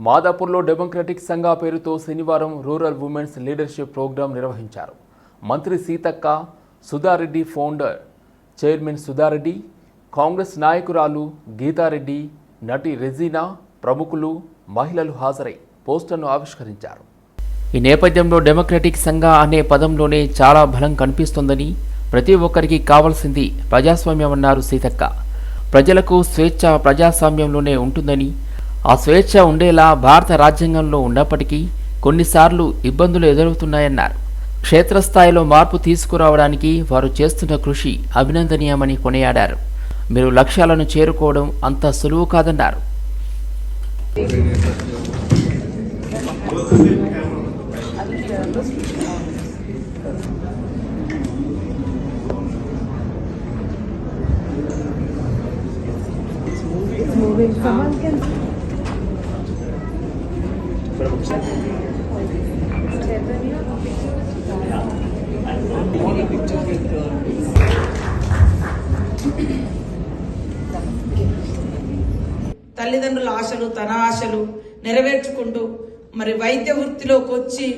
మాదాపూర్లో democratic సంఘ పేరుతో శనివారం రూరల్ ఉమెన్స్ లీడర్షిప్ ప్రోగ్రాం నిర్వహించారు. మంత్రి సీతక్క సుధారెడ్డి ఫౌండర్ చైర్మన్ సుధారెడ్డి కాంగ్రెస్ నాయకురాలు గీతారెడ్డి నటి రెజీనా ప్రముఖులు మహిళలు హాజరై పోస్టర్ను ఆవిష్కరించారు. ఈ నేపథ్యంలో డెమోక్రటిక్ సంఘ అనే పదంలోనే చాలా బలం కనిపిస్తోందని ప్రతి ఒక్కరికి కావాల్సింది ప్రజాస్వామ్యం అన్నారు సీతక్క. ప్రజలకు స్వేచ్ఛ ప్రజాస్వామ్యంలోనే ఉంటుందని ఆ స్వేచ్ఛ ఉండేలా భారత రాజ్యాంగంలో ఉన్నప్పటికీ కొన్నిసార్లు ఇబ్బందులు ఎదురవుతున్నాయన్నారు క్షేత్రస్థాయిలో మార్పు తీసుకురావడానికి వారు చేస్తున్న కృషి అభినందనీయమని కొనియాడారు మీరు లక్ష్యాలను చేరుకోవడం అంత సులువు కాదన్నారు moving. Someone can. తల్లిదండ్రుల ఆశలు తన ఆశలు నెరవేర్చుకుంటూ మరి వైద్య వృత్తిలోకి వచ్చి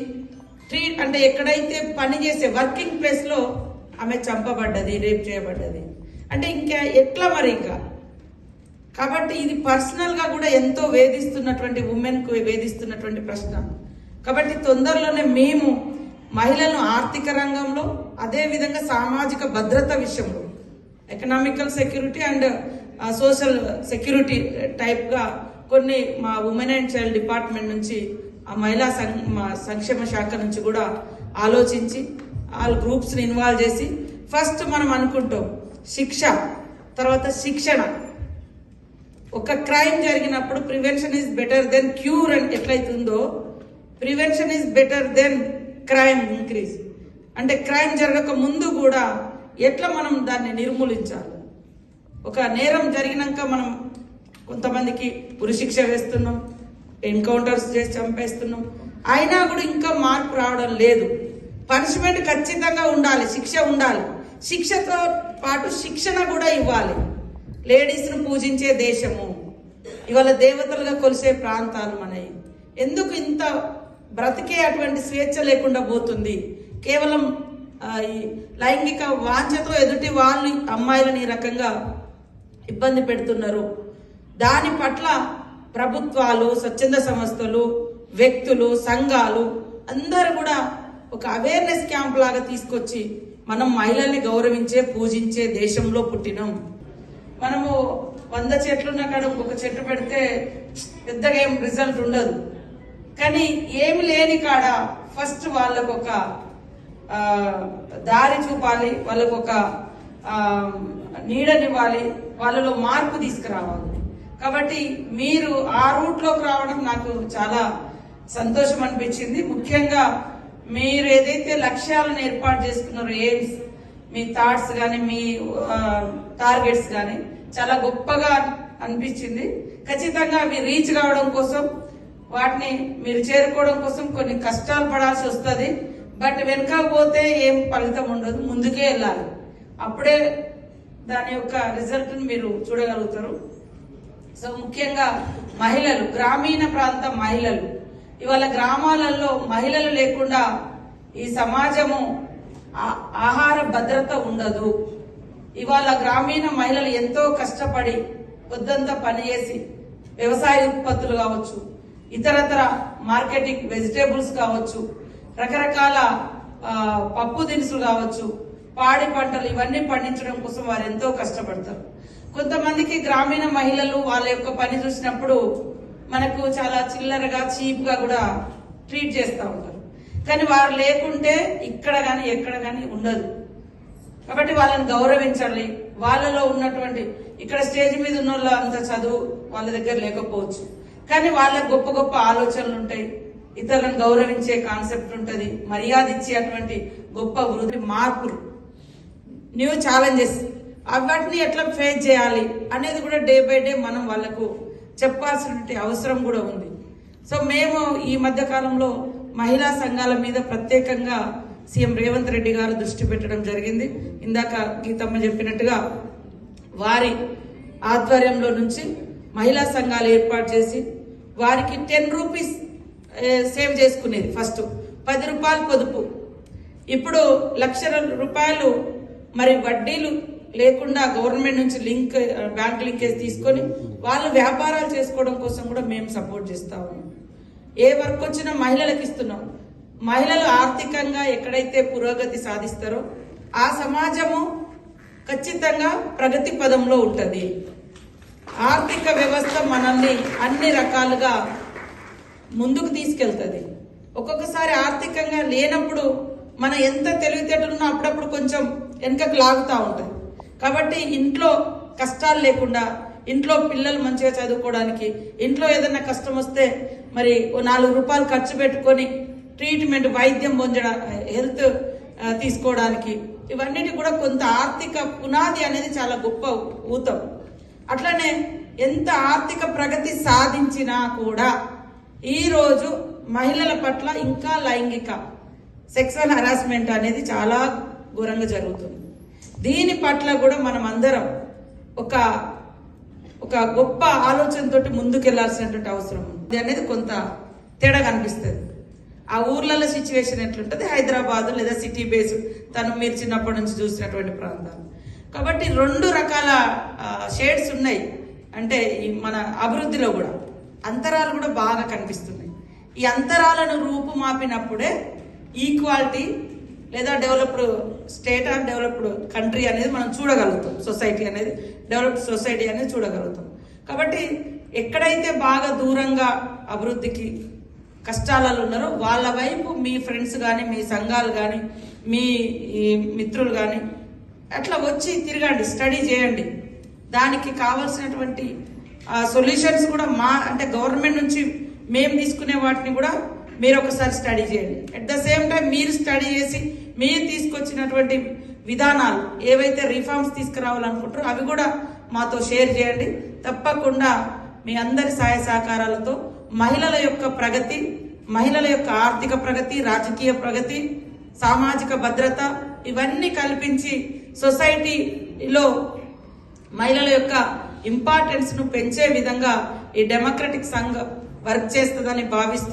ట్రీట్ అంటే ఎక్కడైతే పని చేసే వర్కింగ్ ప్లేస్లో ఆమె చంపబడ్డది రేప్ చేయబడ్డది. అంటే ఇంకా ఎట్లా మరి ఇంకా? కాబట్టి ఇది పర్సనల్గా కూడా ఎంతో వేధిస్తున్నటువంటి ఉమెన్కు వేధిస్తున్నటువంటి ప్రశ్న. కాబట్టి తొందరలోనే మేము మహిళలను ఆర్థిక రంగంలో అదేవిధంగా సామాజిక భద్రత విషయంలో economical security and social security టైప్గా కొన్ని మా ఉమెన్ అండ్ చైల్డ్ డిపార్ట్మెంట్ నుంచి ఆ మహిళా సం- మా సంక్షేమ శాఖ నుంచి కూడా ఆలోచించి వాళ్ళ గ్రూప్స్ని ఇన్వాల్వ్ చేసి ఫస్ట్ మనం అనుకుంటాం శిక్ష తర్వాత శిక్షణ. ఒక క్రైమ్ జరిగినప్పుడు prevention is better than cure అని ఎట్లయితుందో prevention is better than crime increase అంటే క్రైమ్ జరగక ముందు కూడా ఎట్లా మనం దాన్ని నిర్మూలించాలి? ఒక నేరం జరిగినాక మనం కొంతమందికి ఉరిశిక్ష వేస్తున్నాం ఎన్కౌంటర్స్ చేసి చంపేస్తున్నాం. అయినా కూడా ఇంకా మార్పు రావడం లేదు. పనిష్మెంట్ ఖచ్చితంగా ఉండాలి శిక్ష ఉండాలి. శిక్షతో పాటు శిక్షణ కూడా ఇవ్వాలి. లేడీస్ను పూజించే దేశము ఇవాళ దేవతలుగా కొలిసే ప్రాంతాలు మనవి ఎందుకు ఇంత బ్రతికే అటువంటి స్వేచ్ఛ లేకుండా పోతుంది? కేవలం ఈ లైంగిక వాంఛతో ఎదుటి వాళ్ళు అమ్మాయిలను ఈ రకంగా ఇబ్బంది పెడుతున్నారు. దాని పట్ల ప్రభుత్వాలు స్వచ్ఛంద సంస్థలు వ్యక్తులు సంఘాలు అందరూ కూడా ఒక అవేర్నెస్ క్యాంప్ లాగా తీసుకొచ్చి మనం మహిళల్ని గౌరవించే పూజించే దేశంలో పుట్టినాం. మనము వంద చెట్లున్న కాడ ఒక చెట్టు పెడితే పెద్దగా ఏం రిజల్ట్ ఉండదు. కానీ ఏమి లేని కాడ ఫస్ట్ వాళ్ళకు ఒక దారి చూపాలి వాళ్ళకు ఒక నీడనివ్వాలి వాళ్ళలో మార్పు తీసుకురావాలి. కాబట్టి మీరు ఆ రూట్లోకి రావడం నాకు చాలా సంతోషం అనిపించింది. ముఖ్యంగా మీరు ఏదైతే లక్ష్యాలను ఏర్పాటు చేసుకున్నారో ఎయిమ్స్ మీ థాట్స్ కానీ మీ టార్గెట్స్ కానీ చాలా గొప్పగా అనిపించింది. ఖచ్చితంగా అవి రీచ్ కావడం కోసం వాటిని మీరు చేరుకోవడం కోసం కొన్ని కష్టాలు పడాల్సి వస్తుంది. బట్ వెనక పోతే ఏం ఫలితం ఉండదు. ముందుకే వెళ్ళాలి. అప్పుడే దాని యొక్క రిజల్ట్ని మీరు చూడగలుగుతారు. సో ముఖ్యంగా మహిళలు గ్రామీణ ప్రాంత మహిళలు ఇవాళ గ్రామాలలో మహిళలు లేకుండా ఈ సమాజము ఆహార భద్రత ఉండదు. ఇవాళ గ్రామీణ మహిళలు ఎంతో కష్టపడి పొద్దంతా పనిచేసి వ్యవసాయ ఉత్పత్తులు కావచ్చు ఇతరతర మార్కెటింగ్ వెజిటేబుల్స్ కావచ్చు రకరకాల పప్పు దినుసులు కావచ్చు పాడి పంటలు ఇవన్నీ పండించడం కోసం వారు ఎంతో కష్టపడతారు. కొంతమందికి గ్రామీణ మహిళలు వాళ్ళ యొక్క పని చూసినప్పుడు మనకు చాలా చిల్లరగా చీప్గా కూడా ట్రీట్ చేస్తూ ఉంటారు. కానీ వారు లేకుంటే ఇక్కడ కానీ ఎక్కడ కానీ ఉండదు. కాబట్టి వాళ్ళని గౌరవించాలి. వాళ్ళలో ఉన్నటువంటి ఇక్కడ స్టేజ్ మీద ఉన్న వాళ్ళ అంత చదువు వాళ్ళ దగ్గర లేకపోవచ్చు. కానీ వాళ్ళ గొప్ప గొప్ప ఆలోచనలు ఉంటాయి. ఇతరులను గౌరవించే కాన్సెప్ట్ ఉంటుంది. మర్యాద ఇచ్చేటువంటి గొప్ప వృద్ధి మార్పులు. న్యూ ఛాలెంజెస్ వాటిని ఎట్లా ఫేస్ చేయాలి అనేది కూడా డే బై డే మనం వాళ్ళకు చెప్పాల్సినటువంటి అవసరం కూడా ఉంది. సో మేము ఈ మధ్య కాలంలో మహిళా సంఘాల మీద ప్రత్యేకంగా సీఎం రేవంత్ రెడ్డి గారు దృష్టి పెట్టడం జరిగింది. ఇందాక గీతమ్మ చెప్పినట్టుగా వారి ఆధ్వర్యంలో నుంచి మహిళా సంఘాలు ఏర్పాటు చేసి వారికి టెన్ రూపీస్ సేవ్ చేసుకునేది ఫస్ట్ పది రూపాయలు పొదుపు. ఇప్పుడు లక్ష రూపాయలు మరి వడ్డీలు లేకుండా గవర్నమెంట్ నుంచి లింక్ బ్యాంక్ లింకేజ్ తీసుకొని వాళ్ళు వ్యాపారాలు చేసుకోవడం కోసం కూడా మేము సపోర్ట్ చేస్తా ఉన్నాం. ఏ వర్క్ వచ్చినా మహిళలకు ఇస్తున్నాం. మహిళలు ఆర్థికంగా ఎక్కడైతే పురోగతి సాధిస్తారో ఆ సమాజము ఖచ్చితంగా ప్రగతి పదంలో ఉంటుంది. ఆర్థిక వ్యవస్థ మనల్ని అన్ని రకాలుగా ముందుకు తీసుకెళ్తుంది. ఒక్కొక్కసారి ఆర్థికంగా లేనప్పుడు మన ఎంత తెలివితేటలున్నా అప్పుడప్పుడు కొంచెం వెనకకు లాగుతూ ఉంటుంది కాబట్టి ఇంట్లో కష్టాలు లేకుండా ఇంట్లో పిల్లలు మంచిగా చదువుకోవడానికి ఇంట్లో ఏదైనా కష్టం వస్తే మరి ఓ నాలుగు రూపాయలు ఖర్చు పెట్టుకొని ట్రీట్మెంట్ వైద్యం పొందడం హెల్త్ తీసుకోవడానికి ఇవన్నిటి కూడా కొంత ఆర్థిక పునాది అనేది చాలా గొప్ప ఊతం. అట్లనే ఎంత ఆర్థిక ప్రగతి సాధించినా కూడా ఈరోజు మహిళల పట్ల ఇంకా లైంగిక సెక్సువల్ హరాస్మెంట్ అనేది చాలా ఘోరంగా జరుగుతుంది. దీని పట్ల కూడా మనం అందరం ఒక ఒక గొప్ప ఆలోచనతోటి ముందుకెళ్ళాల్సినటువంటి అవసరం ఉంది. అనేది కొంత తేడా కనిపిస్తుంది. ఆ ఊర్లలో సిచ్యువేషన్ ఎట్లుంటుంది? హైదరాబాద్ లేదా సిటీ బేస్ తను మీరు చిన్నప్పటి నుంచి చూసినటువంటి ప్రాంతాలు. కాబట్టి రెండు రకాల షేడ్స్ ఉన్నాయి. అంటే మన అభివృద్ధిలో కూడా. అంతరాలు కూడా బాగా కనిపిస్తున్నాయి. ఈ అంతరాలను రూపుమాపినప్పుడే ఈక్వాలిటీ లేదా developed state or developed country అనేది మనం చూడగలుగుతాం. సొసైటీ అనేది డెవలప్డ్ సొసైటీ అనేది చూడగలుగుతాం. కాబట్టి ఎక్కడైతే బాగా దూరంగా అభివృద్ధికి కష్టాలలో ఉన్నారో వాళ్ళ వైపు మీ ఫ్రెండ్స్ కానీ మీ సంఘాలు కానీ మీ ఈ మిత్రులు కానీ అట్లా వచ్చి తిరగండి స్టడీ చేయండి. దానికి కావాల్సినటువంటి సొల్యూషన్స్ కూడా మా అంటే గవర్నమెంట్ నుంచి మేము తీసుకునే వాటిని కూడా మీరు ఒకసారి స్టడీ చేయండి. అట్ ద సేమ్ టైం మీరు స్టడీ చేసి మీరు తీసుకొచ్చినటువంటి విధానాలు ఏవైతే రిఫార్మ్స్ తీసుకురావాలనుకుంటారో అవి కూడా మాతో షేర్ చేయండి. తప్పకుండా మీ అందరి సహాయ సహకారాలతో మహిళల యొక్క ప్రగతి మహిళల యొక్క ఆర్థిక ప్రగతి రాజకీయ ప్రగతి సామాజిక భద్రత ఇవన్నీ కల్పించి సొసైటీలో మహిళల యొక్క ఇంపార్టెన్స్ను పెంచే విధంగా ఈ డెమోక్రటిక్ సంఘం వర్క్ చేస్తుందని భావిస్తూ